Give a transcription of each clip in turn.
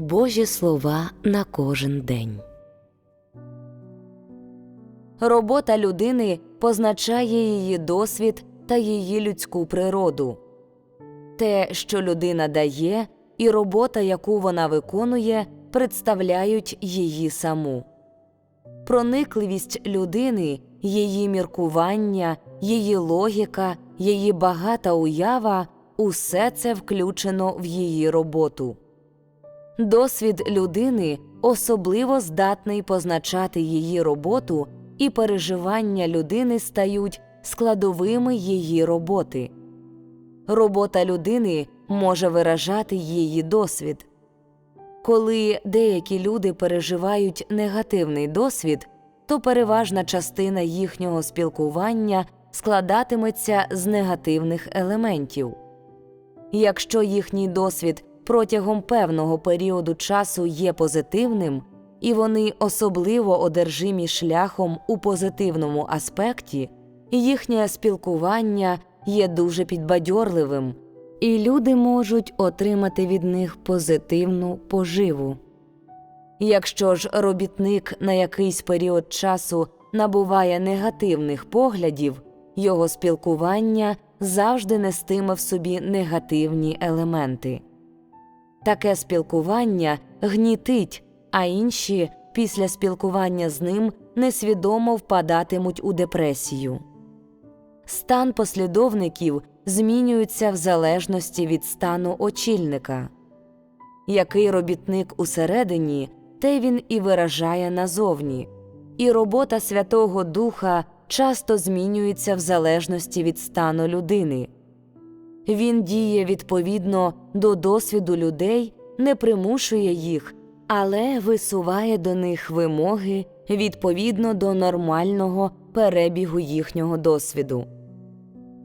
Божі слова на кожен день. Робота людини позначає її досвід та її людську природу. Те, що людина дає, і робота, яку вона виконує, представляють її саму. Проникливість людини, її міркування, її логіка, її багата уява усе це включено в її роботу. Досвід людини особливо здатний позначати її роботу, і переживання людини стають складовими її роботи. Робота людини може виражати її досвід. Коли деякі люди переживають негативний досвід, то переважна частина їхнього спілкування складатиметься з негативних елементів. Якщо їхній досвід протягом певного періоду часу є позитивним, і вони особливо одержимі шляхом у позитивному аспекті, їхнє спілкування є дуже підбадьорливим, і люди можуть отримати від них позитивну поживу. Якщо ж робітник на якийсь період часу набуває негативних поглядів, його спілкування завжди нестиме в собі негативні елементи. Таке спілкування гнітить, а інші після спілкування з ним несвідомо впадатимуть у депресію. Стан послідовників змінюється в залежності від стану очільника. Який робітник усередині, те він і виражає назовні, і робота Святого Духа часто змінюється в залежності від стану людини. Він діє відповідно до досвіду людей, не примушує їх, але висуває до них вимоги відповідно до нормального перебігу їхнього досвіду.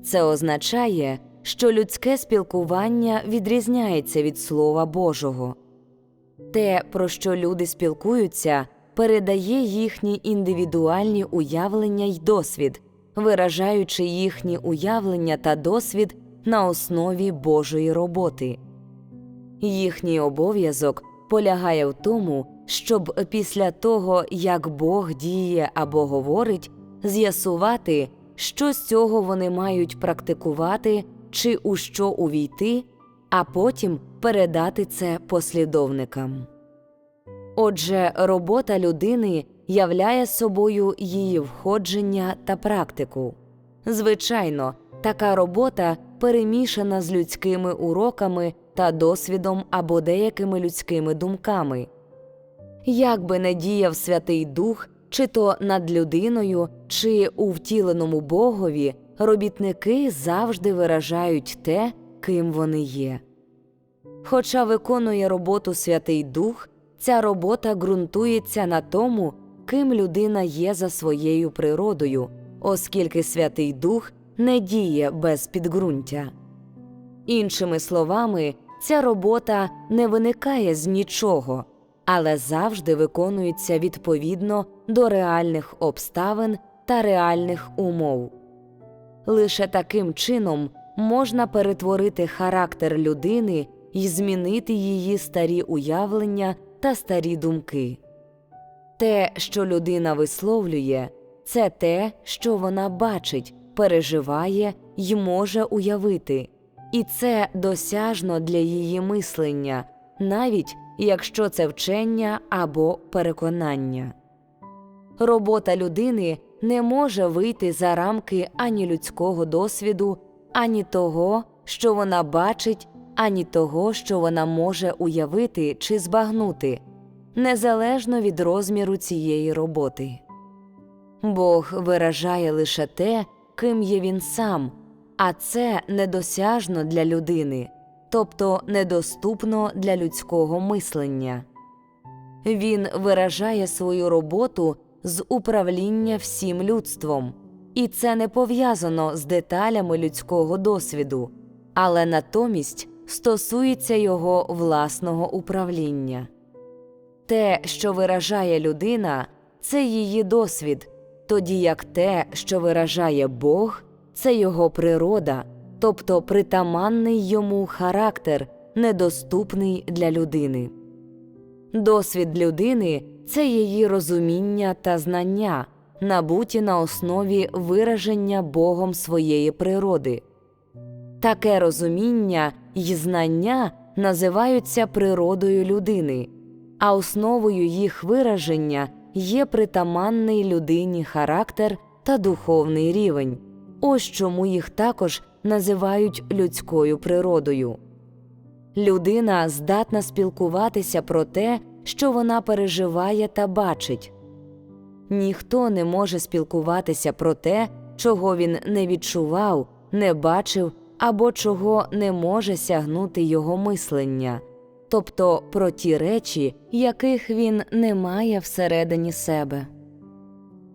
Це означає, що людське спілкування відрізняється від Слова Божого. Те, про що люди спілкуються, передає їхні індивідуальні уявлення й досвід, виражаючи їхні уявлення та досвід на основі Божої роботи. Їхній обов'язок полягає в тому, щоб після того, як Бог діє або говорить, з'ясувати, що з цього вони мають практикувати чи у що увійти, а потім передати це послідовникам. Отже, робота людини являє собою її входження та практику. Звичайно, така робота перемішана з людськими уроками та досвідом або деякими людськими думками. Як би не діяв Святий Дух, чи то над людиною, чи у втіленому Богові, робітники завжди виражають те, ким вони є. Хоча виконує роботу Святий Дух, ця робота ґрунтується на тому, ким людина є за своєю природою, оскільки Святий Дух не діє без підґрунтя. Іншими словами, ця робота не виникає з нічого, але завжди виконується відповідно до реальних обставин та реальних умов. Лише таким чином можна перетворити характер людини і змінити її старі уявлення та старі думки. Те, що людина висловлює, це те, що вона бачить, переживає й може уявити, і це досяжно для її мислення, навіть якщо це вчення або переконання. Робота людини не може вийти за рамки ані людського досвіду, ані того, що вона бачить, ані того, що вона може уявити чи збагнути, незалежно від розміру цієї роботи. Бог виражає лише те, ким є він сам, а це недосяжно для людини, тобто недоступно для людського мислення. Він виражає свою роботу з управління всім людством, і це не пов'язано з деталями людського досвіду, але натомість стосується його власного управління. Те, що виражає людина, це її досвід, тоді як те, що виражає Бог, це його природа, тобто притаманний йому характер, недоступний для людини. Досвід людини це її розуміння та знання, набуті на основі вираження Богом своєї природи. Таке розуміння й знання називаються природою людини, а основою їх вираження є притаманний людині характер та духовний рівень. Ось чому їх також називають людською природою. Людина здатна спілкуватися про те, що вона переживає та бачить. Ніхто не може спілкуватися про те, чого він не відчував, не бачив або чого не може сягнути його мислення, тобто про ті речі, яких він не має всередині себе.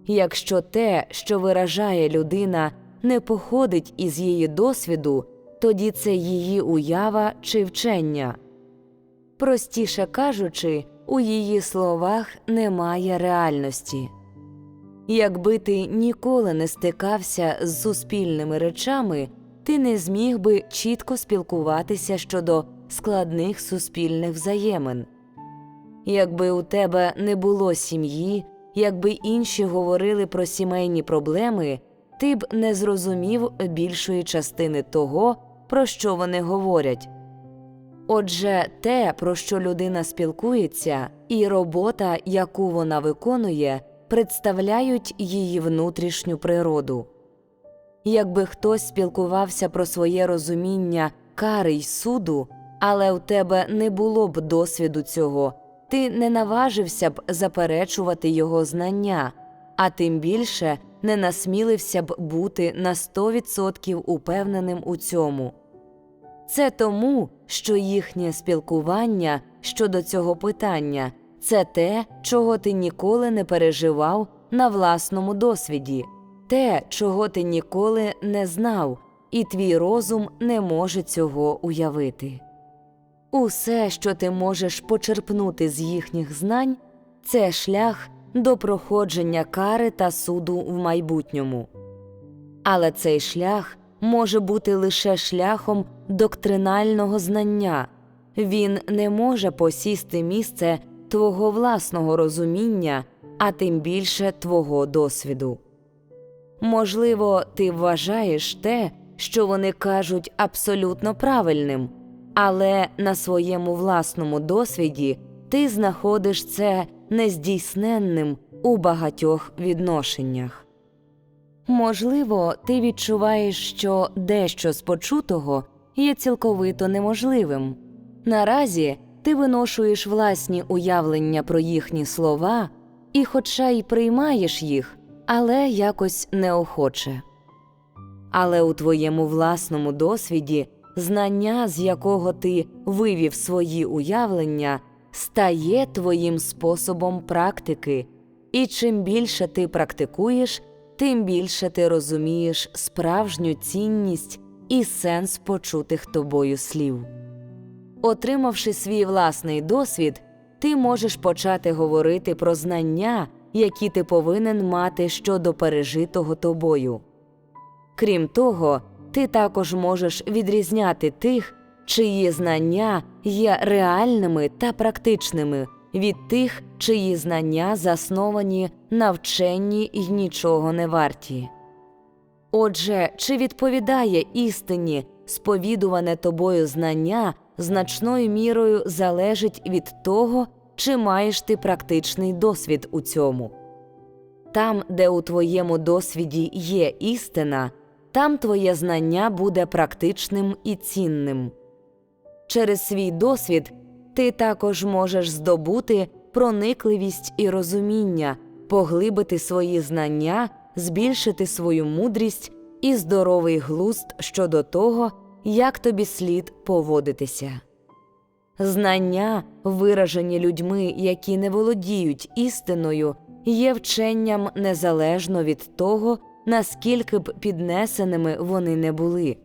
Якщо те, що виражає людина, не походить із її досвіду, тоді це її уява чи вчення. Простіше кажучи, у її словах немає реальності. Якби ти ніколи не стикався з суспільними речами, ти не зміг би чітко спілкуватися щодо складних суспільних взаємин. Якби у тебе не було сім'ї, якби інші говорили про сімейні проблеми, ти б не зрозумів більшої частини того, про що вони говорять. Отже, те, про що людина спілкується, і робота, яку вона виконує, представляють її внутрішню природу. Якби хтось спілкувався про своє розуміння кари й суду, але у тебе не було б досвіду цього, ти не наважився б заперечувати його знання, а тим більше не насмілився б бути на 100% упевненим у цьому. Це тому, що їхнє спілкування щодо цього питання це те, чого ти ніколи не переживав на власному досвіді, те, чого ти ніколи не знав, і твій розум не може цього уявити. Усе, що ти можеш почерпнути з їхніх знань, це шлях до проходження кари та суду в майбутньому. Але цей шлях може бути лише шляхом доктринального знання, він не може посісти місце твого власного розуміння, а тим більше твого досвіду. Можливо, ти вважаєш те, що вони кажуть абсолютно правильним, але на своєму власному досвіді ти знаходиш це нездійсненним у багатьох відношеннях. Можливо, ти відчуваєш, що дещо з почутого є цілковито неможливим. Наразі ти виношуєш власні уявлення про їхні слова і, хоча й приймаєш їх, але якось неохоче. Але у твоєму власному досвіді знання, з якого ти вивів свої уявлення, стає твоїм способом практики, і чим більше ти практикуєш, тим більше ти розумієш справжню цінність і сенс почутих тобою слів. Отримавши свій власний досвід, ти можеш почати говорити про знання, які ти повинен мати щодо пережитого тобою. Крім того, ти також можеш відрізняти тих, чиї знання є реальними та практичними від тих, чиї знання засновані на вченні й нічого не варті. Отже, чи відповідає істині сповідуване тобою знання значною мірою залежить від того, чи маєш ти практичний досвід у цьому. Там, де у твоєму досвіді є істина, там твоє знання буде практичним і цінним. Через свій досвід ти також можеш здобути проникливість і розуміння, поглибити свої знання, збільшити свою мудрість і здоровий глузд щодо того, як тобі слід поводитися. Знання, виражені людьми, які не володіють істиною, є вченням незалежно від того, наскільки б піднесеними вони не були.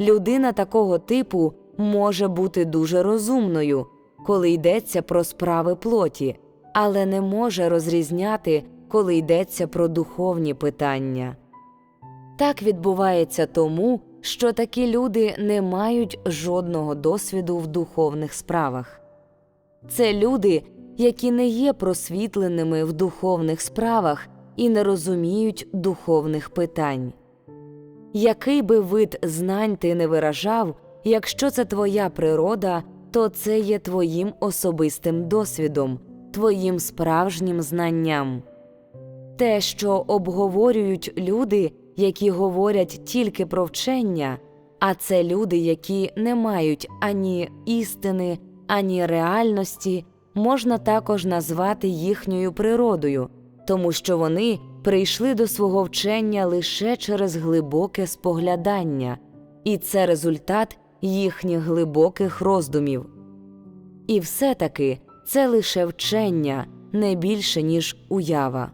Людина такого типу може бути дуже розумною, коли йдеться про справи плоті, але не може розрізняти, коли йдеться про духовні питання. Так відбувається тому, що такі люди не мають жодного досвіду в духовних справах. Це люди, які не є просвітленими в духовних справах і не розуміють духовних питань. Який би вид знань ти не виражав, якщо це твоя природа, то це є твоїм особистим досвідом, твоїм справжнім знанням. Те, що обговорюють люди, які говорять тільки про вчення, а це люди, які не мають ані істини, ані реальності, можна також назвати їхньою природою, тому що вони прийшли до свого вчення лише через глибоке споглядання, і це результат їхніх глибоких роздумів. І все таки це лише вчення, не більше ніж уява.